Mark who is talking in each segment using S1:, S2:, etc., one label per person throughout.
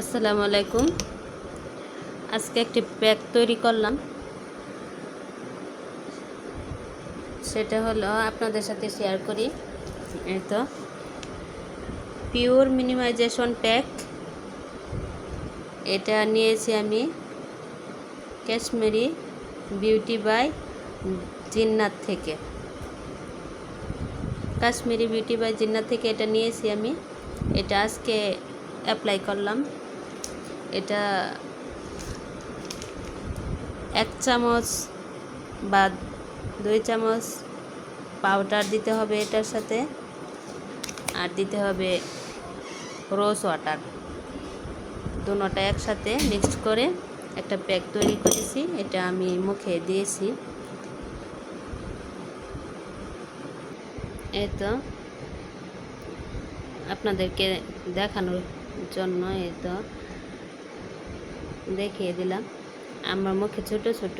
S1: আসসালামু আলাইকুম। আজকে একটি প্যাক তৈরি করলাম। সেটা হলো আপনাদের সাথে শেয়ার করি। এই তো। পিওর মিনিমাইজেশন প্যাক এটা নিয়েছি আমি কাশ্মীরি বিউটি বাই জিন্নাত থেকে। কাশ্মীরি বিউটি বাই জিন্নাত থেকে এটা নিয়েছি আমি। এটা আজকে অ্যাপ্লাই করলাম। এটা এক চামচ বা দুই চামচ পাউডার দিতে হবে এটার সাথে, আর দিতে হবে রোজ ওয়াটার দুটোটা একসাথে মিক্সড করে একটা প্যাক তৈরি করেছি, এটা আমি মুখে দিয়েছি। এই তো আপনাদেরকে দেখানোর জন্য এই তো। দেখিয়ে দিলাম। আমার মুখে ছোট ছোট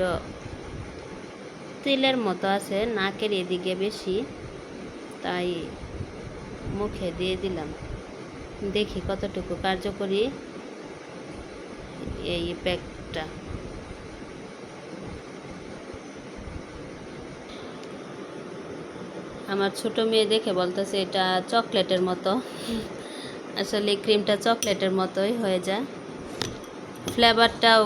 S1: তিলের মতো আছে, নাকের এদিকে বেশি, তাই মুখে দিয়ে দিলাম। দেখি কতটুকু কার্যকরী এই প্যাকটা। আমার ছোট মেয়ে দেখে বলতেছে, এটা চকলেটের মতো। আসলে ক্রিমটা চকলেটের মতোই হয়ে যায়। ফ্লেভারটাও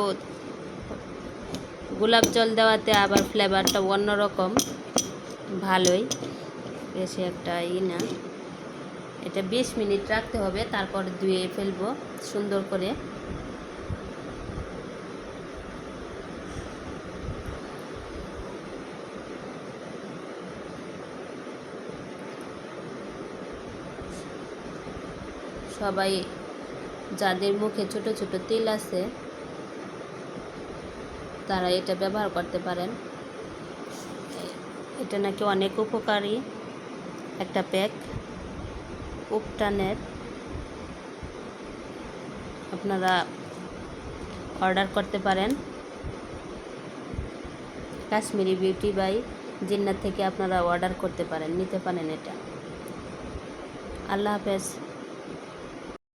S1: গোলাপ জল দেওয়াতে আবার ফ্লেভারটা অন্যরকম, ভালোই, বেশি একটা ই না। এটা বিশ মিনিট রাখতে হবে, তারপর ধুয়ে ফেলব সুন্দর করে। সবাই যাদের মুখে ছোট ছোট তিল আছে, তারা এটা ব্যবহার করতে পারেন। এটা নাকি অনেক উপকারী একটা প্যাক, উপটানের। আপনারা অর্ডার করতে পারেন। কাশ্মীরি বিউটি বাই জিন্নার থেকে আপনারা অর্ডার করতে পারেন, নিতে পারেন এটা। আল্লাহ হাফেজ।